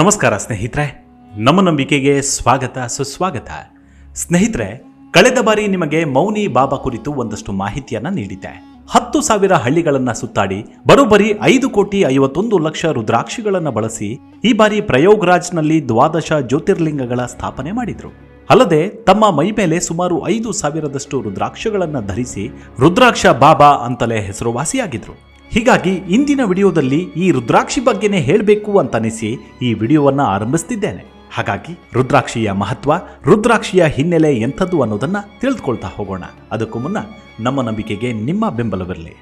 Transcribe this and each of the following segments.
ನಮಸ್ಕಾರ ಸ್ನೇಹಿತರೆ, ನಮ್ಮ ನಂಬಿಕೆಗೆ ಸ್ವಾಗತ, ಸುಸ್ವಾಗತ. ಸ್ನೇಹಿತರೆ, ಕಳೆದ ಬಾರಿ ನಿಮಗೆ ಮೌನಿ ಬಾಬಾ ಕುರಿತು ಒಂದಷ್ಟು ಮಾಹಿತಿಯನ್ನ ನೀಡಿದ್ದೆ. ಹತ್ತು ಸಾವಿರ ಹಳ್ಳಿಗಳನ್ನ ಸುತ್ತಾಡಿ ಬರೋಬ್ಬರಿ ಐದು ಕೋಟಿ ಐವತ್ತೊಂದು ಲಕ್ಷ ರುದ್ರಾಕ್ಷಿಗಳನ್ನ ಬಳಸಿ ಈ ಬಾರಿ ಪ್ರಯೋಗ್ರಾಜ್ನಲ್ಲಿ ದ್ವಾದಶ ಜ್ಯೋತಿರ್ಲಿಂಗಗಳ ಸ್ಥಾಪನೆ ಮಾಡಿದ್ರು. ಅಲ್ಲದೆ, ತಮ್ಮ ಮೈ ಮೇಲೆ ಸುಮಾರು ಐದು ಸಾವಿರದಷ್ಟು ರುದ್ರಾಕ್ಷಗಳನ್ನ ಧರಿಸಿ ರುದ್ರಾಕ್ಷ ಬಾಬಾ ಅಂತಲೇ ಹೆಸರುವಾಸಿಯಾಗಿದ್ರು. ಹೀಗಾಗಿ ಇಂದಿನ ವಿಡಿಯೋದಲ್ಲಿ ಈ ರುದ್ರಾಕ್ಷಿ ಬಗ್ಗೆನೇ ಹೇಳಬೇಕು ಅಂತನಿಸಿ ಈ ವಿಡಿಯೋವನ್ನು ಆರಂಭಿಸ್ತಿದ್ದೇನೆ. ಹಾಗಾಗಿ ರುದ್ರಾಕ್ಷಿಯ ಮಹತ್ವ, ರುದ್ರಾಕ್ಷಿಯ ಹಿನ್ನೆಲೆ ಎಂಥದ್ದು ಅನ್ನೋದನ್ನ ತಿಳಿದುಕೊಳ್ತಾ ಹೋಗೋಣ. ಅದಕ್ಕೂ ಮುನ್ನ ನಮ್ಮ ನಂಬಿಕೆಗೆ ನಿಮ್ಮ ಬೆಂಬಲವಿರಲಿ.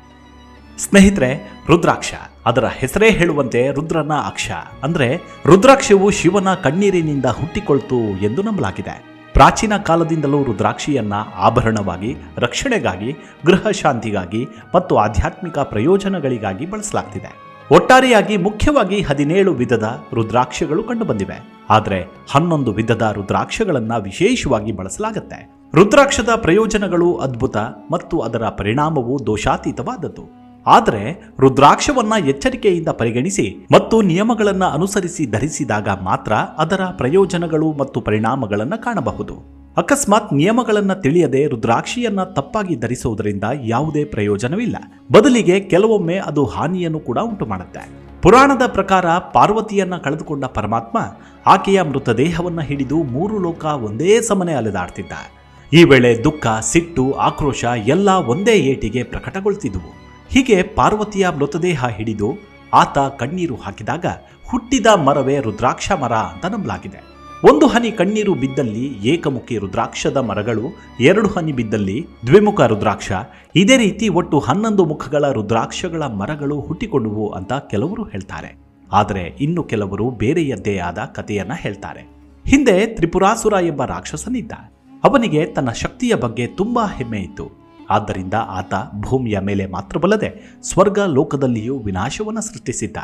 ಸ್ನೇಹಿತರೆ, ರುದ್ರಾಕ್ಷ, ಅದರ ಹೆಸರೇ ಹೇಳುವಂತೆ ರುದ್ರನ ಅಕ್ಷ. ಅಂದ್ರೆ ರುದ್ರಾಕ್ಷವು ಶಿವನ ಕಣ್ಣೀರಿನಿಂದ ಹುಟ್ಟಿಕೊಳ್ತು ಎಂದು ನಂಬಲಾಗಿದೆ. ಪ್ರಾಚೀನ ಕಾಲದಿಂದಲೂ ರುದ್ರಾಕ್ಷಿಯನ್ನ ಆಭರಣವಾಗಿ, ರಕ್ಷಣೆಗಾಗಿ ಗೃಹ ಶಾಂತಿಗಾಗಿ ಮತ್ತು ಆಧ್ಯಾತ್ಮಿಕ ಪ್ರಯೋಜನಗಳಿಗಾಗಿ ಬಳಸಲಾಗ್ತಿದೆ. ಒಟ್ಟಾರೆಯಾಗಿ ಮುಖ್ಯವಾಗಿ ಹದಿನೇಳು ವಿಧದ ರುದ್ರಾಕ್ಷಗಳು ಕಂಡುಬಂದಿವೆ. ಆದರೆ ಹನ್ನೊಂದು ವಿಧದ ರುದ್ರಾಕ್ಷಗಳನ್ನ ವಿಶೇಷವಾಗಿ ಬಳಸಲಾಗುತ್ತೆ. ರುದ್ರಾಕ್ಷದ ಪ್ರಯೋಜನಗಳು ಅದ್ಭುತ ಮತ್ತು ಅದರ ಪರಿಣಾಮವು ದೋಷಾತೀತವಾದದ್ದು. ಆದರೆ ರುದ್ರಾಕ್ಷವನ್ನ ಎಚ್ಚರಿಕೆಯಿಂದ ಪರಿಗಣಿಸಿ ಮತ್ತು ನಿಯಮಗಳನ್ನ ಅನುಸರಿಸಿ ಧರಿಸಿದಾಗ ಮಾತ್ರ ಅದರ ಪ್ರಯೋಜನಗಳು ಮತ್ತು ಪರಿಣಾಮಗಳನ್ನು ಕಾಣಬಹುದು. ಅಕಸ್ಮಾತ್ ನಿಯಮಗಳನ್ನ ತಿಳಿಯದೆ ರುದ್ರಾಕ್ಷಿಯನ್ನ ತಪ್ಪಾಗಿ ಧರಿಸುವುದರಿಂದ ಯಾವುದೇ ಪ್ರಯೋಜನವಿಲ್ಲ. ಬದಲಿಗೆ ಕೆಲವೊಮ್ಮೆ ಅದು ಹಾನಿಯನ್ನು ಕೂಡ ಉಂಟು ಮಾಡುತ್ತೆ ಪುರಾಣದ ಪ್ರಕಾರ ಪಾರ್ವತಿಯನ್ನ ಕಳೆದುಕೊಂಡ ಪರಮಾತ್ಮ ಆಕೆಯ ಮೃತದೇಹವನ್ನ ಹಿಡಿದು ಮೂರು ಲೋಕ ಒಂದೇ ಸಮನೆ ಅಲೆದಾಡ್ತಿದ್ದ. ಈ ವೇಳೆ ದುಃಖ, ಸಿಟ್ಟು, ಆಕ್ರೋಶ ಎಲ್ಲ ಒಂದೇ ಏಟಿಗೆ ಪ್ರಕಟಗೊಳ್ತಿದ್ವು. ಹೀಗೆ ಪಾರ್ವತಿಯ ಮೃತದೇಹ ಹಿಡಿದು ಆತ ಕಣ್ಣೀರು ಹಾಕಿದಾಗ ಹುಟ್ಟಿದ ಮರವೇ ರುದ್ರಾಕ್ಷ ಮರ ಅಂತ ನಂಬಲಾಗಿದೆ. ಒಂದು ಹನಿ ಕಣ್ಣೀರು ಬಿದ್ದಲ್ಲಿ ಏಕಮುಖಿ ರುದ್ರಾಕ್ಷದ ಮರಗಳು, ಎರಡು ಹನಿ ಬಿದ್ದಲ್ಲಿ ದ್ವಿಮುಖ ರುದ್ರಾಕ್ಷ, ಇದೇ ರೀತಿ ಒಟ್ಟು ಹನ್ನೊಂದು ಮುಖಗಳ ರುದ್ರಾಕ್ಷಗಳ ಮರಗಳು ಹುಟ್ಟಿಕೊಂಡುವು ಅಂತ ಕೆಲವರು ಹೇಳ್ತಾರೆ. ಆದರೆ ಇನ್ನು ಕೆಲವರು ಬೇರೆಯದ್ದೇ ಆದ ಕಥೆಯನ್ನ ಹೇಳ್ತಾರೆ. ಹಿಂದೆ ತ್ರಿಪುರಾಸುರ ಎಂಬ ರಾಕ್ಷಸನಿದ್ದ. ಅವನಿಗೆ ತನ್ನ ಶಕ್ತಿಯ ಬಗ್ಗೆ ತುಂಬಾ ಹೆಮ್ಮೆ ಇತ್ತು. ಆದ್ದರಿಂದ ಆತ ಭೂಮಿಯ ಮೇಲೆ ಮಾತ್ರವಲ್ಲದೆ ಸ್ವರ್ಗ ಲೋಕದಲ್ಲಿಯೂ ವಿನಾಶವನ್ನು ಸೃಷ್ಟಿಸಿದ್ದ.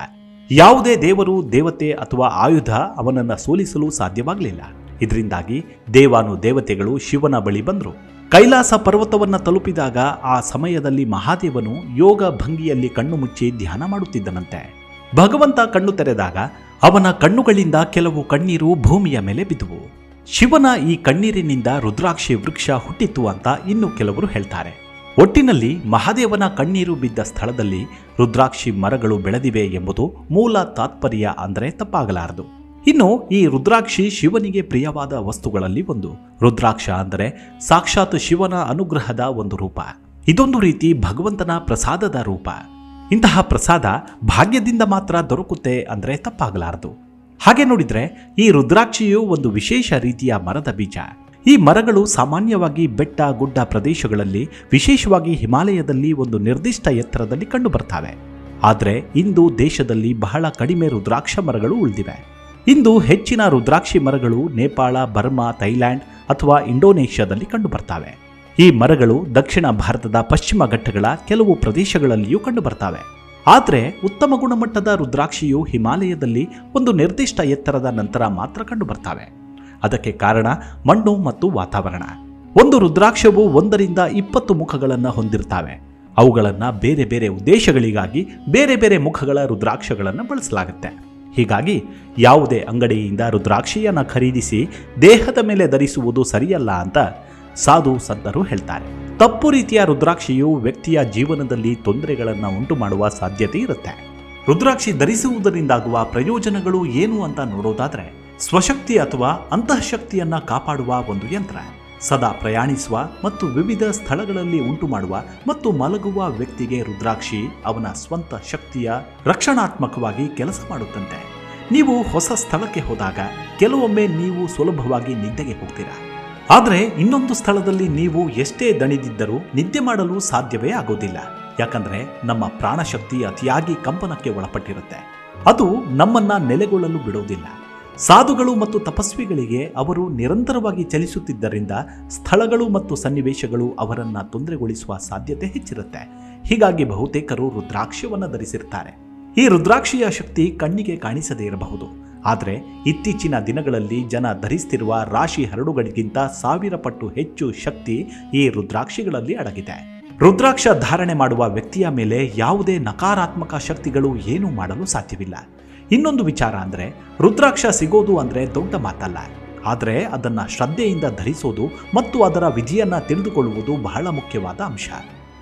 ಯಾವುದೇ ದೇವರು ದೇವತೆ ಅಥವಾ ಆಯುಧ ಅವನನ್ನ ಸೋಲಿಸಲು ಸಾಧ್ಯವಾಗಲಿಲ್ಲ. ಇದರಿಂದಾಗಿ ದೇವಾನು ದೇವತೆಗಳು ಶಿವನ ಬಳಿ ಬಂದರು. ಕೈಲಾಸ ಪರ್ವತವನ್ನ ತಲುಪಿದಾಗ ಆ ಸಮಯದಲ್ಲಿ ಮಹಾದೇವನು ಯೋಗ ಭಂಗಿಯಲ್ಲಿ ಕಣ್ಣು ಮುಚ್ಚಿ ಧ್ಯಾನ ಮಾಡುತ್ತಿದ್ದನಂತೆ. ಭಗವಂತ ಕಣ್ಣು ತೆರೆದಾಗ ಅವನ ಕಣ್ಣುಗಳಿಂದ ಕೆಲವು ಕಣ್ಣೀರು ಭೂಮಿಯ ಮೇಲೆ ಬಿದ್ದುವು. ಶಿವನ ಈ ಕಣ್ಣೀರಿನಿಂದ ರುದ್ರಾಕ್ಷಿ ವೃಕ್ಷ ಹುಟ್ಟಿತು ಅಂತ ಇನ್ನು ಕೆಲವರು ಹೇಳ್ತಾರೆ. ಒಟ್ಟಿನಲ್ಲಿ ಮಹಾದೇವನ ಕಣ್ಣೀರು ಬಿದ್ದ ಸ್ಥಳದಲ್ಲಿ ರುದ್ರಾಕ್ಷಿ ಮರಗಳು ಬೆಳೆದಿವೆ ಎಂಬುದು ಮೂಲ ತಾತ್ಪರ್ಯ ಅಂದರೆ ತಪ್ಪಾಗಲಾರದು. ಇನ್ನು ಈ ರುದ್ರಾಕ್ಷಿ ಶಿವನಿಗೆ ಪ್ರಿಯವಾದ ವಸ್ತುಗಳಲ್ಲಿ ಒಂದು. ರುದ್ರಾಕ್ಷ ಅಂದರೆ ಸಾಕ್ಷಾತ್ ಶಿವನ ಅನುಗ್ರಹದ ಒಂದು ರೂಪ. ಇದೊಂದು ರೀತಿ ಭಗವಂತನ ಪ್ರಸಾದದ ರೂಪ. ಇಂತಹ ಪ್ರಸಾದ ಭಾಗ್ಯದಿಂದ ಮಾತ್ರ ದೊರಕುತ್ತೆ ಅಂದರೆ ತಪ್ಪಾಗಲಾರದು. ಹಾಗೆ ನೋಡಿದರೆ ಈ ರುದ್ರಾಕ್ಷಿಯು ಒಂದು ವಿಶೇಷ ರೀತಿಯ ಮರದ ಬೀಜ. ಈ ಮರಗಳು ಸಾಮಾನ್ಯವಾಗಿ ಬೆಟ್ಟ, ಗುಡ್ಡ ಪ್ರದೇಶಗಳಲ್ಲಿ, ವಿಶೇಷವಾಗಿ ಹಿಮಾಲಯದಲ್ಲಿ ಒಂದು ನಿರ್ದಿಷ್ಟ ಎತ್ತರದಲ್ಲಿ ಕಂಡುಬರ್ತವೆ. ಆದರೆ ಇಂದು ದೇಶದಲ್ಲಿ ಬಹಳ ಕಡಿಮೆ ರುದ್ರಾಕ್ಷ ಮರಗಳು ಉಳಿದಿವೆ. ಇಂದು ಹೆಚ್ಚಿನ ರುದ್ರಾಕ್ಷಿ ಮರಗಳು ನೇಪಾಳ, ಬರ್ಮಾ, ಥೈಲ್ಯಾಂಡ್ ಅಥವಾ ಇಂಡೋನೇಷ್ಯಾದಲ್ಲಿ ಕಂಡುಬರ್ತವೆ. ಈ ಮರಗಳು ದಕ್ಷಿಣ ಭಾರತದ ಪಶ್ಚಿಮ ಘಟ್ಟಗಳ ಕೆಲವು ಪ್ರದೇಶಗಳಲ್ಲಿಯೂ ಕಂಡುಬರ್ತವೆ. ಆದರೆ ಉತ್ತಮ ಗುಣಮಟ್ಟದ ರುದ್ರಾಕ್ಷಿಯು ಹಿಮಾಲಯದಲ್ಲಿ ಒಂದು ನಿರ್ದಿಷ್ಟ ಎತ್ತರದ ನಂತರ ಮಾತ್ರ ಕಂಡುಬರ್ತವೆ. ಅದಕ್ಕೆ ಕಾರಣ ಮಣ್ಣು ಮತ್ತು ವಾತಾವರಣ. ಒಂದು ರುದ್ರಾಕ್ಷವು ಒಂದರಿಂದ ಇಪ್ಪತ್ತು ಮುಖಗಳನ್ನು ಹೊಂದಿರ್ತವೆ. ಅವುಗಳನ್ನು ಬೇರೆ ಬೇರೆ ಉದ್ದೇಶಗಳಿಗಾಗಿ ಬೇರೆ ಬೇರೆ ಮುಖಗಳ ರುದ್ರಾಕ್ಷಗಳನ್ನು ಬಳಸಲಾಗುತ್ತೆ. ಹೀಗಾಗಿ ಯಾವುದೇ ಅಂಗಡಿಯಿಂದ ರುದ್ರಾಕ್ಷಿಯನ್ನು ಖರೀದಿಸಿ ದೇಹದ ಮೇಲೆ ಧರಿಸುವುದು ಸರಿಯಲ್ಲ ಅಂತ ಸಾಧು ಸಂತರು ಹೇಳ್ತಾರೆ. ತಪ್ಪು ರೀತಿಯ ರುದ್ರಾಕ್ಷಿಯು ವ್ಯಕ್ತಿಯ ಜೀವನದಲ್ಲಿ ತೊಂದರೆಗಳನ್ನು ಉಂಟು ಮಾಡುವ ಸಾಧ್ಯತೆ ಇರುತ್ತೆ. ರುದ್ರಾಕ್ಷಿ ಧರಿಸುವುದರಿಂದಾಗುವ ಪ್ರಯೋಜನಗಳು ಏನು ಅಂತ ನೋಡೋದಾದ್ರೆ, ಸ್ವಶಕ್ತಿ ಅಥವಾ ಅಂತಃಶಕ್ತಿಯನ್ನ ಕಾಪಾಡುವ ಒಂದು ಯಂತ್ರ, ಸದಾ ಪ್ರಯಾಣಿಸುವ ಮತ್ತು ವಿವಿಧ ಸ್ಥಳಗಳಲ್ಲಿ ಉಂಟು ಮಾಡುವ ಮತ್ತು ಮಲಗುವ ವ್ಯಕ್ತಿಗೆ ರುದ್ರಾಕ್ಷಿ ಅವನ ಸ್ವಂತ ಶಕ್ತಿಯ ರಕ್ಷಣಾತ್ಮಕವಾಗಿ ಕೆಲಸ ಮಾಡುತ್ತಂತೆ. ನೀವು ಹೊಸ ಸ್ಥಳಕ್ಕೆ ಹೋದಾಗ ಕೆಲವೊಮ್ಮೆ ನೀವು ಸುಲಭವಾಗಿ ನಿದ್ದೆಗೆ ಹೋಗ್ತೀರಾ. ಆದರೆ ಇನ್ನೊಂದು ಸ್ಥಳದಲ್ಲಿ ನೀವು ಎಷ್ಟೇ ದಣಿದಿದ್ದರೂ ನಿದ್ದೆ ಮಾಡಲು ಸಾಧ್ಯವೇ ಆಗೋದಿಲ್ಲ. ಯಾಕಂದ್ರೆ ನಮ್ಮ ಪ್ರಾಣಶಕ್ತಿ ಅತಿಯಾಗಿ ಕಂಪನಕ್ಕೆ ಒಳಪಟ್ಟಿರುತ್ತೆ. ಅದು ನಮ್ಮನ್ನ ನೆಲೆಗೊಳ್ಳಲು ಬಿಡುವುದಿಲ್ಲ ಸಾಧುಗಳು ಮತ್ತು ತಪಸ್ವಿಗಳಿಗೆ ಅವರು ನಿರಂತರವಾಗಿ ಚಲಿಸುತ್ತಿದ್ದರಿಂದ ಸ್ಥಳಗಳು ಮತ್ತು ಸನ್ನಿವೇಶಗಳು ಅವರನ್ನ ತೊಂದರೆಗೊಳಿಸುವ ಸಾಧ್ಯತೆ ಹೆಚ್ಚಿರುತ್ತೆ. ಹೀಗಾಗಿ ಬಹುತೇಕರು ರುದ್ರಾಕ್ಷವನ್ನು ಧರಿಸಿರ್ತಾರೆ. ಈ ರುದ್ರಾಕ್ಷಿಯ ಶಕ್ತಿ ಕಣ್ಣಿಗೆ ಕಾಣಿಸದೇ ಇರಬಹುದು. ಆದರೆ ಇತ್ತೀಚಿನ ದಿನಗಳಲ್ಲಿ ಜನ ಧರಿಸ್ತಿರುವ ರಾಶಿ ಹರಡುಗಳಿಗಿಂತ ಸಾವಿರ ಪಟ್ಟು ಹೆಚ್ಚು ಶಕ್ತಿ ಈ ರುದ್ರಾಕ್ಷಿಗಳಲ್ಲಿ ಅಡಗಿದೆ. ರುದ್ರಾಕ್ಷ ಧಾರಣೆ ಮಾಡುವ ವ್ಯಕ್ತಿಯ ಮೇಲೆ ಯಾವುದೇ ನಕಾರಾತ್ಮಕ ಶಕ್ತಿಗಳು ಏನೂ ಮಾಡಲು ಸಾಧ್ಯವಿಲ್ಲ. ಇನ್ನೊಂದು ವಿಚಾರ ಅಂದರೆ ರುದ್ರಾಕ್ಷ ಸಿಗೋದು ಅಂದರೆ ದೊಡ್ಡ ಮಾತಲ್ಲ. ಆದರೆ ಅದನ್ನು ಶ್ರದ್ಧೆಯಿಂದ ಧರಿಸೋದು ಮತ್ತು ಅದರ ವಿಧಿಯನ್ನು ತಿಳಿದುಕೊಳ್ಳುವುದು ಬಹಳ ಮುಖ್ಯವಾದ ಅಂಶ.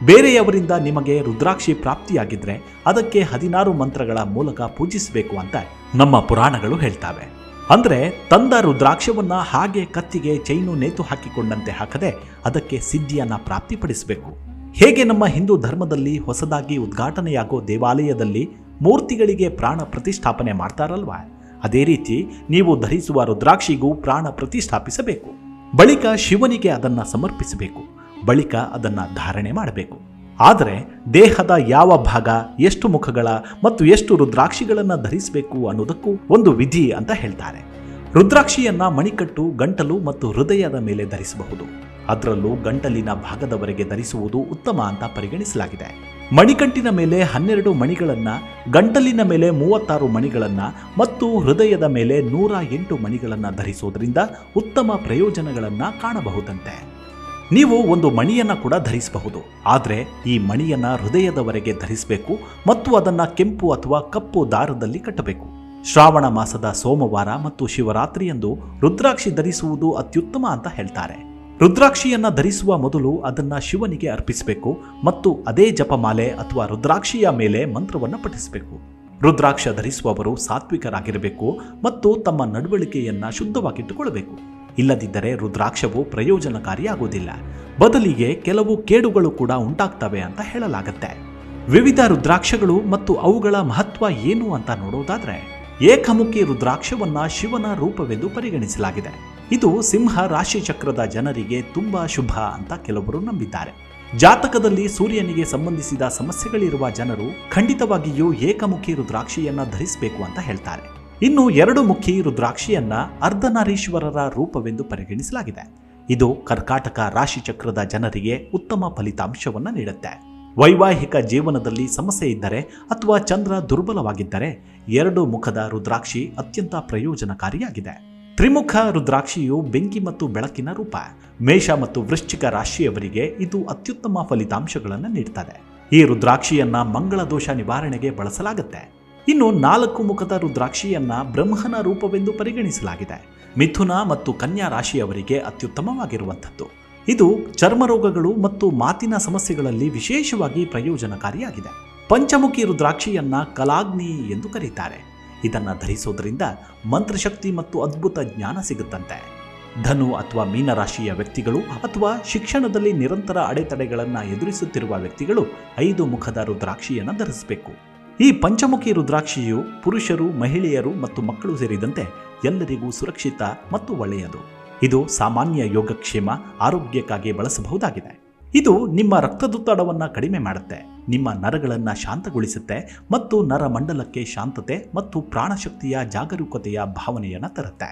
ಬೇರೆಯವರಿಂದ ನಿಮಗೆ ರುದ್ರಾಕ್ಷಿ ಪ್ರಾಪ್ತಿಯಾಗಿದ್ರೆ ಅದಕ್ಕೆ ಹದಿನಾರು ಮಂತ್ರಗಳ ಮೂಲಕ ಪೂಜಿಸಬೇಕು ಅಂತ ನಮ್ಮ ಪುರಾಣಗಳು ಹೇಳ್ತಾವೆ. ಅಂದ್ರೆ ತಂದ ರುದ್ರಾಕ್ಷವನ್ನ ಹಾಗೆ ಕತ್ತಿಗೆ ಚೈನು ನೇತು ಹಾಕಿಕೊಂಡಂತೆ ಹಾಕದೆ ಅದಕ್ಕೆ ಸಿದ್ಧಿಯನ್ನ ಪ್ರಾಪ್ತಿಪಡಿಸಬೇಕು. ಹೇಗೆ ನಮ್ಮ ಹಿಂದೂ ಧರ್ಮದಲ್ಲಿ ಹೊಸದಾಗಿ ಉದ್ಘಾಟನೆಯಾಗೋ ದೇವಾಲಯದಲ್ಲಿ ಮೂರ್ತಿಗಳಿಗೆ ಪ್ರಾಣ ಪ್ರತಿಷ್ಠಾಪನೆ ಮಾಡ್ತಾರಲ್ವಾ? ಅದೇ ರೀತಿ ನೀವು ಧರಿಸುವ ರುದ್ರಾಕ್ಷಿಗೂ ಪ್ರಾಣ ಪ್ರತಿಷ್ಠಾಪಿಸಬೇಕು. ಬಳಿಕ ಶಿವನಿಗೆ ಅದನ್ನ ಸಮರ್ಪಿಸಬೇಕು. ಬಳಿಕ ಅದನ್ನು ಧಾರಣೆ ಮಾಡಬೇಕು. ಆದರೆ ದೇಹದ ಯಾವ ಭಾಗ ಎಷ್ಟು ಮುಖಗಳ ಮತ್ತು ಎಷ್ಟು ರುದ್ರಾಕ್ಷಿಗಳನ್ನು ಧರಿಸಬೇಕು ಅನ್ನೋದಕ್ಕೂ ಒಂದು ವಿಧಿ ಅಂತ ಹೇಳ್ತಾರೆ. ರುದ್ರಾಕ್ಷಿಯನ್ನ ಮಣಿಕಟ್ಟು ಗಂಟಲು ಮತ್ತು ಹೃದಯದ ಮೇಲೆ ಧರಿಸಬಹುದು. ಅದರಲ್ಲೂ ಗಂಟಲಿನ ಭಾಗದವರೆಗೆ ಧರಿಸುವುದು ಉತ್ತಮ ಅಂತ ಪರಿಗಣಿಸಲಾಗಿದೆ. ಮಣಿಕಟ್ಟಿನ ಮೇಲೆ ಹನ್ನೆರಡು ಮಣಿಗಳನ್ನು, ಗಂಟಲಿನ ಮೇಲೆ ಮೂವತ್ತಾರು ಮಣಿಗಳನ್ನು ಮತ್ತು ಹೃದಯದ ಮೇಲೆ ನೂರ ಎಂಟು ಮಣಿಗಳನ್ನು ಧರಿಸುವುದರಿಂದ ಉತ್ತಮ ಪ್ರಯೋಜನಗಳನ್ನು ಕಾಣಬಹುದಂತೆ. ನೀವು ಒಂದು ಮಣಿಯನ್ನ ಕೂಡ ಧರಿಸಬಹುದು. ಆದರೆ ಈ ಮಣಿಯನ್ನ ಹೃದಯದವರೆಗೆ ಧರಿಸಬೇಕು ಮತ್ತು ಅದನ್ನ ಕೆಂಪು ಅಥವಾ ಕಪ್ಪು ದಾರದಲ್ಲಿ ಕಟ್ಟಬೇಕು. ಶ್ರಾವಣ ಮಾಸದ ಸೋಮವಾರ ಮತ್ತು ಶಿವರಾತ್ರಿಯಂದು ರುದ್ರಾಕ್ಷಿ ಧರಿಸುವುದು ಅತ್ಯುತ್ತಮ ಅಂತ ಹೇಳ್ತಾರೆ. ರುದ್ರಾಕ್ಷಿಯನ್ನ ಧರಿಸುವ ಮೊದಲು ಅದನ್ನ ಶಿವನಿಗೆ ಅರ್ಪಿಸಬೇಕು ಮತ್ತು ಅದೇ ಜಪಮಾಲೆ ಅಥವಾ ರುದ್ರಾಕ್ಷಿಯ ಮೇಲೆ ಮಂತ್ರವನ್ನು ಪಠಿಸಬೇಕು. ರುದ್ರಾಕ್ಷ ಧರಿಸುವವರು ಸಾತ್ವಿಕರಾಗಿರಬೇಕು ಮತ್ತು ತಮ್ಮ ನಡವಳಿಕೆಯನ್ನ ಶುದ್ಧವಾಗಿಟ್ಟುಕೊಳ್ಳಬೇಕು. ಇಲ್ಲದಿದ್ದರೆ ರುದ್ರಾಕ್ಷವು ಪ್ರಯೋಜನಕಾರಿಯಾಗುವುದಿಲ್ಲ. ಬದಲಿಗೆ ಕೆಲವು ಕೇಡುಗಳು ಕೂಡ ಉಂಟಾಗ್ತವೆ ಅಂತ ಹೇಳಲಾಗುತ್ತೆ. ವಿವಿಧ ರುದ್ರಾಕ್ಷಗಳು ಮತ್ತು ಅವುಗಳ ಮಹತ್ವ ಏನು ಅಂತ ನೋಡೋದಾದ್ರೆ, ಏಕಮುಖಿ ರುದ್ರಾಕ್ಷವನ್ನ ಶಿವನ ರೂಪವೆಂದು ಪರಿಗಣಿಸಲಾಗಿದೆ. ಇದು ಸಿಂಹ ರಾಶಿ ಚಕ್ರದ ಜನರಿಗೆ ತುಂಬಾ ಶುಭ ಅಂತ ಕೆಲವರು ನಂಬಿದ್ದಾರೆ. ಜಾತಕದಲ್ಲಿ ಸೂರ್ಯನಿಗೆ ಸಂಬಂಧಿಸಿದ ಸಮಸ್ಯೆಗಳಿರುವ ಜನರು ಖಂಡಿತವಾಗಿಯೂ ಏಕಮುಖಿ ರುದ್ರಾಕ್ಷಿಯನ್ನ ಧರಿಸಬೇಕು ಅಂತ ಹೇಳ್ತಾರೆ. ಇನ್ನು ಎರಡು ಮುಖಿ ರುದ್ರಾಕ್ಷಿಯನ್ನ ಅರ್ಧನಾರೀಶ್ವರರ ರೂಪವೆಂದು ಪರಿಗಣಿಸಲಾಗಿದೆ. ಇದು ಕರ್ಕಾಟಕ ರಾಶಿ ಚಕ್ರದ ಜನರಿಗೆ ಉತ್ತಮ ಫಲಿತಾಂಶವನ್ನ ನೀಡುತ್ತೆ. ವೈವಾಹಿಕ ಜೀವನದಲ್ಲಿ ಸಮಸ್ಯೆ ಇದ್ದರೆ ಅಥವಾ ಚಂದ್ರ ದುರ್ಬಲವಾಗಿದ್ದರೆ ಎರಡು ಮುಖದ ರುದ್ರಾಕ್ಷಿ ಅತ್ಯಂತ ಪ್ರಯೋಜನಕಾರಿಯಾಗಿದೆ. ತ್ರಿಮುಖ ರುದ್ರಾಕ್ಷಿಯು ಬೆಂಕಿ ಮತ್ತು ಬೆಳಕಿನ ರೂಪ. ಮೇಷ ಮತ್ತು ವೃಶ್ಚಿಕ ರಾಶಿಯವರಿಗೆ ಇದು ಅತ್ಯುತ್ತಮ ಫಲಿತಾಂಶಗಳನ್ನು ನೀಡುತ್ತದೆ ಈ ರುದ್ರಾಕ್ಷಿಯನ್ನ ಮಂಗಳ ದೋಷ ನಿವಾರಣೆಗೆ ಬಳಸಲಾಗುತ್ತೆ. ಇನ್ನು ನಾಲ್ಕು ಮುಖದ ರುದ್ರಾಕ್ಷಿಯನ್ನ ಬ್ರಹ್ಮನ ರೂಪವೆಂದು ಪರಿಗಣಿಸಲಾಗಿದೆ. ಮಿಥುನ ಮತ್ತು ಕನ್ಯಾ ರಾಶಿಯವರಿಗೆ ಅತ್ಯುತ್ತಮವಾಗಿರುವಂಥದ್ದು. ಇದು ಚರ್ಮ ರೋಗಗಳು ಮತ್ತು ಮಾತಿನ ಸಮಸ್ಯೆಗಳಲ್ಲಿ ವಿಶೇಷವಾಗಿ ಪ್ರಯೋಜನಕಾರಿಯಾಗಿದೆ. ಪಂಚಮುಖಿ ರುದ್ರಾಕ್ಷಿಯನ್ನ ಕಲಾಗ್ನಿ ಎಂದು ಕರೀತಾರೆ. ಇದನ್ನು ಧರಿಸೋದ್ರಿಂದ ಮಂತ್ರಶಕ್ತಿ ಮತ್ತು ಅದ್ಭುತ ಜ್ಞಾನ ಸಿಗುತ್ತಂತೆ. ಧನು ಅಥವಾ ಮೀನರಾಶಿಯ ವ್ಯಕ್ತಿಗಳು ಅಥವಾ ಶಿಕ್ಷಣದಲ್ಲಿ ನಿರಂತರ ಅಡೆತಡೆಗಳನ್ನು ಎದುರಿಸುತ್ತಿರುವ ವ್ಯಕ್ತಿಗಳು ಐದು ಮುಖದ ರುದ್ರಾಕ್ಷಿಯನ್ನು ಧರಿಸಬೇಕು. ಈ ಪಂಚಮುಖಿ ರುದ್ರಾಕ್ಷಿಯು ಪುರುಷರು, ಮಹಿಳೆಯರು ಮತ್ತು ಮಕ್ಕಳು ಸೇರಿದಂತೆ ಎಲ್ಲರಿಗೂ ಸುರಕ್ಷಿತ ಮತ್ತು ಒಳ್ಳೆಯದು. ಇದು ಸಾಮಾನ್ಯ ಯೋಗಕ್ಷೇಮ ಆರೋಗ್ಯಕ್ಕಾಗಿ ಬಳಸಬಹುದಾಗಿದೆ. ಇದು ನಿಮ್ಮ ರಕ್ತದೊತ್ತಡವನ್ನು ಕಡಿಮೆ ಮಾಡುತ್ತೆ, ನಿಮ್ಮ ನರಗಳನ್ನು ಶಾಂತಗೊಳಿಸುತ್ತೆ ಮತ್ತು ನರಮಂಡಲಕ್ಕೆ ಶಾಂತತೆ ಮತ್ತು ಪ್ರಾಣಶಕ್ತಿಯ ಜಾಗರೂಕತೆಯ ಭಾವನೆಯನ್ನು ತರುತ್ತೆ.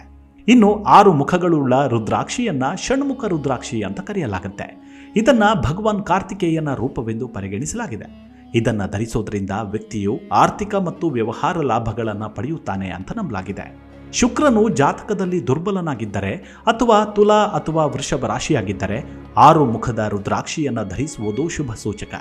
ಇನ್ನು ಆರು ಮುಖಗಳುಳ್ಳ ರುದ್ರಾಕ್ಷಿಯನ್ನ ಷಣ್ಮುಖ ರುದ್ರಾಕ್ಷಿ ಅಂತ ಕರೆಯಲಾಗುತ್ತೆ. ಇದನ್ನು ಭಗವಾನ್ ಕಾರ್ತಿಕೇಯನ ರೂಪವೆಂದು ಪರಿಗಣಿಸಲಾಗಿದೆ. ಇದನ್ನ ಧರಿಸೋದ್ರಿಂದ ವ್ಯಕ್ತಿಯು ಆರ್ಥಿಕ ಮತ್ತು ವ್ಯವಹಾರ ಲಾಭಗಳನ್ನು ಪಡೆಯುತ್ತಾನೆ ಅಂತ ನಂಬಲಾಗಿದೆ. ಶುಕ್ರನು ಜಾತಕದಲ್ಲಿ ದುರ್ಬಲನಾಗಿದ್ದರೆ ಅಥವಾ ತುಲಾ ಅಥವಾ ವೃಷಭ ರಾಶಿಯಾಗಿದ್ದರೆ ಆರು ಮುಖದ ರುದ್ರಾಕ್ಷಿಯನ್ನು ಧರಿಸುವುದು ಶುಭ ಸೂಚಕ.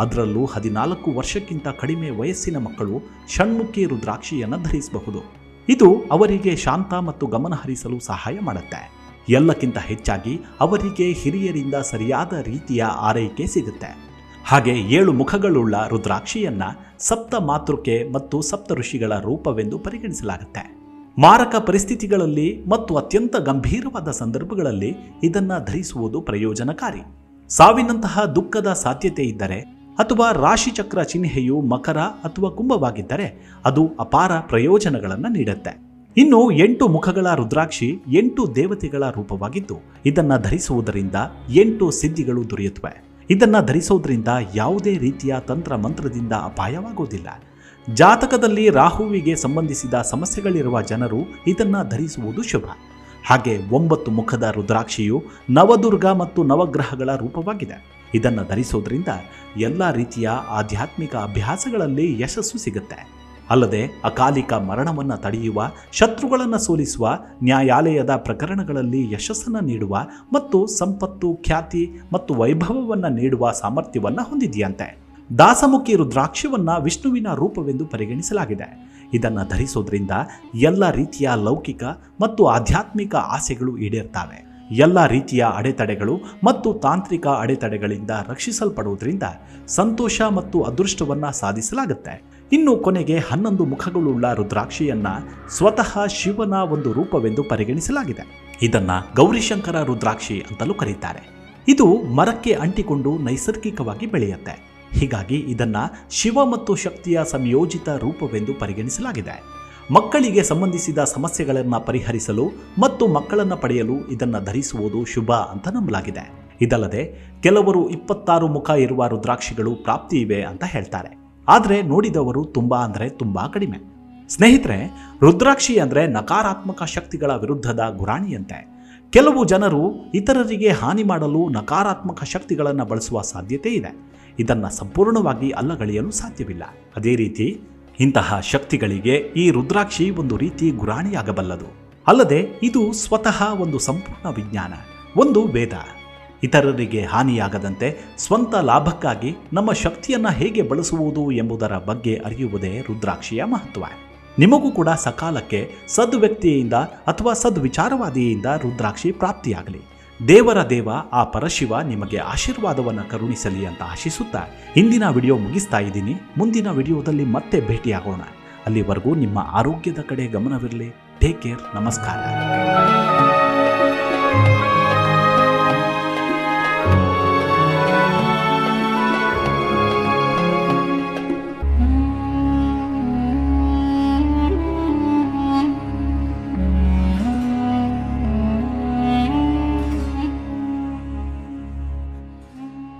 ಅದರಲ್ಲೂ ಹದಿನಾಲ್ಕು ವರ್ಷಕ್ಕಿಂತ ಕಡಿಮೆ ವಯಸ್ಸಿನ ಮಕ್ಕಳು ಷಣ್ಮುಖಿ ರುದ್ರಾಕ್ಷಿಯನ್ನು ಧರಿಸಬಹುದು. ಇದು ಅವರಿಗೆ ಶಾಂತ ಮತ್ತು ಗಮನ ಹರಿಸಲು ಸಹಾಯ ಮಾಡುತ್ತೆ. ಎಲ್ಲಕ್ಕಿಂತ ಹೆಚ್ಚಾಗಿ ಅವರಿಗೆ ಹಿರಿಯರಿಂದ ಸರಿಯಾದ ರೀತಿಯ ಆರೈಕೆ ಸಿಗುತ್ತೆ. ಹಾಗೆ ಏಳು ಮುಖಗಳುಳ್ಳ ರುದ್ರಾಕ್ಷಿಯನ್ನ ಸಪ್ತ ಮಾತೃಕೆ ಮತ್ತು ಸಪ್ತ ಋಷಿಗಳ ರೂಪವೆಂದು ಪರಿಗಣಿಸಲಾಗುತ್ತೆ. ಮಾರಕ ಪರಿಸ್ಥಿತಿಗಳಲ್ಲಿ ಮತ್ತು ಅತ್ಯಂತ ಗಂಭೀರವಾದ ಸಂದರ್ಭಗಳಲ್ಲಿ ಇದನ್ನು ಧರಿಸುವುದು ಪ್ರಯೋಜನಕಾರಿ. ಸಾವಿನಂತಹ ದುಃಖದ ಸಾಧ್ಯತೆ ಇದ್ದರೆ ಅಥವಾ ರಾಶಿಚಕ್ರ ಚಿಹ್ನೆಯು ಮಕರ ಅಥವಾ ಕುಂಭವಾಗಿದ್ದರೆ ಅದು ಅಪಾರ ಪ್ರಯೋಜನಗಳನ್ನು ನೀಡುತ್ತೆ. ಇನ್ನು ಎಂಟು ಮುಖಗಳ ರುದ್ರಾಕ್ಷಿ ಎಂಟು ದೇವತೆಗಳ ರೂಪವಾಗಿದ್ದು ಇದನ್ನು ಧರಿಸುವುದರಿಂದ ಎಂಟು ಸಿದ್ಧಿಗಳು ದೊರೆಯುತ್ತವೆ. ಇದನ್ನ ಧರಿಸೋದ್ರಿಂದ ಯಾವುದೇ ರೀತಿಯ ತಂತ್ರ ಮಂತ್ರದಿಂದ ಅಪಾಯವಾಗೋದಿಲ್ಲ. ಜಾತಕದಲ್ಲಿ ರಾಹುವಿಗೆ ಸಂಬಂಧಿಸಿದ ಸಮಸ್ಯೆಗಳಿರುವ ಜನರು ಇದನ್ನು ಧರಿಸುವುದು ಶುಭ. ಹಾಗೆ ಒಂಬತ್ತು ಮುಖದ ರುದ್ರಾಕ್ಷಿಯು ನವದುರ್ಗ ಮತ್ತು ನವಗ್ರಹಗಳ ರೂಪವಾಗಿದೆ. ಇದನ್ನು ಧರಿಸೋದ್ರಿಂದ ಎಲ್ಲ ರೀತಿಯ ಆಧ್ಯಾತ್ಮಿಕ ಅಭ್ಯಾಸಗಳಲ್ಲಿ ಯಶಸ್ಸು ಸಿಗುತ್ತೆ. ಅಲ್ಲದೆ ಅಕಾಲಿಕ ಮರಣವನ್ನು ತಡೆಯುವ, ಶತ್ರುಗಳನ್ನು ಸೋಲಿಸುವ, ನ್ಯಾಯಾಲಯದ ಪ್ರಕರಣಗಳಲ್ಲಿ ಯಶಸ್ಸನ್ನು ನೀಡುವ ಮತ್ತು ಸಂಪತ್ತು, ಖ್ಯಾತಿ ಮತ್ತು ವೈಭವವನ್ನು ನೀಡುವ ಸಾಮರ್ಥ್ಯವನ್ನು ಹೊಂದಿದೆಯಂತೆ. ದಾಸಮುಖಿ ರುದ್ರಾಕ್ಷವನ್ನು ವಿಷ್ಣುವಿನ ರೂಪವೆಂದು ಪರಿಗಣಿಸಲಾಗಿದೆ. ಇದನ್ನು ಧರಿಸೋದ್ರಿಂದ ಎಲ್ಲ ರೀತಿಯ ಲೌಕಿಕ ಮತ್ತು ಆಧ್ಯಾತ್ಮಿಕ ಆಸೆಗಳು ಈಡೇರ್ತವೆ. ಎಲ್ಲ ರೀತಿಯ ಅಡೆತಡೆಗಳು ಮತ್ತು ತಾಂತ್ರಿಕ ಅಡೆತಡೆಗಳಿಂದ ರಕ್ಷಿಸಲ್ಪಡುವುದರಿಂದ ಸಂತೋಷ ಮತ್ತು ಅದೃಷ್ಟವನ್ನು ಸಾಧಿಸಲಾಗುತ್ತೆ. ಇನ್ನು ಕೊನೆಗೆ ಹನ್ನೊಂದು ಮುಖಗಳುಳ್ಳ ರುದ್ರಾಕ್ಷಿಯನ್ನ ಸ್ವತಃ ಶಿವನ ಒಂದು ರೂಪವೆಂದು ಪರಿಗಣಿಸಲಾಗಿದೆ. ಇದನ್ನ ಗೌರಿಶಂಕರ ರುದ್ರಾಕ್ಷಿ ಅಂತಲೂ ಕರೀತಾರೆ. ಇದು ಮರಕ್ಕೆ ಅಂಟಿಕೊಂಡು ನೈಸರ್ಗಿಕವಾಗಿ ಬೆಳೆಯುತ್ತೆ. ಹೀಗಾಗಿ ಇದನ್ನ ಶಿವ ಮತ್ತು ಶಕ್ತಿಯ ಸಂಯೋಜಿತ ರೂಪವೆಂದು ಪರಿಗಣಿಸಲಾಗಿದೆ. ಮಕ್ಕಳಿಗೆ ಸಂಬಂಧಿಸಿದ ಸಮಸ್ಯೆಗಳನ್ನು ಪರಿಹರಿಸಲು ಮತ್ತು ಮಕ್ಕಳನ್ನು ಪಡೆಯಲು ಇದನ್ನು ಧರಿಸುವುದು ಶುಭ ಅಂತ ನಂಬಲಾಗಿದೆ. ಇದಲ್ಲದೆ ಕೆಲವರು ಇಪ್ಪತ್ತಾರು ಮುಖ ಇರುವ ರುದ್ರಾಕ್ಷಿಗಳು ಪ್ರಾಪ್ತಿ ಇವೆ ಅಂತ ಹೇಳ್ತಾರೆ. ಆದರೆ ನೋಡಿದವರು ತುಂಬ ಅಂದರೆ ತುಂಬ ಕಡಿಮೆ. ಸ್ನೇಹಿತರೆ, ರುದ್ರಾಕ್ಷಿ ಅಂದರೆ ನಕಾರಾತ್ಮಕ ಶಕ್ತಿಗಳ ವಿರುದ್ಧದ ಗುರಾಣಿಯಂತೆ. ಕೆಲವು ಜನರು ಇತರರಿಗೆ ಹಾನಿ ಮಾಡಲು ನಕಾರಾತ್ಮಕ ಶಕ್ತಿಗಳನ್ನು ಬಳಸುವ ಸಾಧ್ಯತೆ ಇದೆ. ಇದನ್ನು ಸಂಪೂರ್ಣವಾಗಿ ಅಲ್ಲಗಳೆಯಲು ಸಾಧ್ಯವಿಲ್ಲ. ಅದೇ ರೀತಿ, ಇಂತಹ ಶಕ್ತಿಗಳಿಗೆ ಈ ರುದ್ರಾಕ್ಷಿ ಒಂದು ರೀತಿ ಗುರಾಣಿಯಾಗಬಲ್ಲದು. ಅಲ್ಲದೆ, ಇದು ಸ್ವತಃ ಒಂದು ಸಂಪೂರ್ಣ ವಿಜ್ಞಾನ, ಒಂದು ವೇದ. ಇತರರಿಗೆ ಹಾನಿಯಾಗದಂತೆ ಸ್ವಂತ ಲಾಭಕ್ಕಾಗಿ ನಮ್ಮ ಶಕ್ತಿಯನ್ನ ಹೇಗೆ ಬಳಸುವುದು ಎಂಬುದರ ಬಗ್ಗೆ ಅರಿಯುವುದೇ ರುದ್ರಾಕ್ಷಿಯ ಮಹತ್ವ. ನಿಮಗೂ ಕೂಡ ಸಕಾಲಕ್ಕೆ ಸದ್ವ್ಯಕ್ತಿಯಿಂದ ಅಥವಾ ಸದ್ವಿಚಾರವಾದಿಯಿಂದ ರುದ್ರಾಕ್ಷಿ ಪ್ರಾಪ್ತಿಯಾಗಲಿ. ದೇವರ ದೇವ, ಆ ಪರಶಿವ ನಿಮಗೆ ಆಶೀರ್ವಾದವನ್ನು ಕರುಣಿಸಲಿ ಅಂತ ಆಶಿಸುತ್ತಾ ಇಂದಿನ ವಿಡಿಯೋ ಮುಗಿಸ್ತಾ ಇದ್ದೀನಿ. ಮುಂದಿನ ವಿಡಿಯೋದಲ್ಲಿ ಮತ್ತೆ ಭೇಟಿಯಾಗೋಣ. ಅಲ್ಲಿವರೆಗೂ ನಿಮ್ಮ ಆರೋಗ್ಯದ ಕಡೆ ಗಮನವಿರಲಿ. ಟೇಕ್ ಕೇರ್ ನಮಸ್ಕಾರ.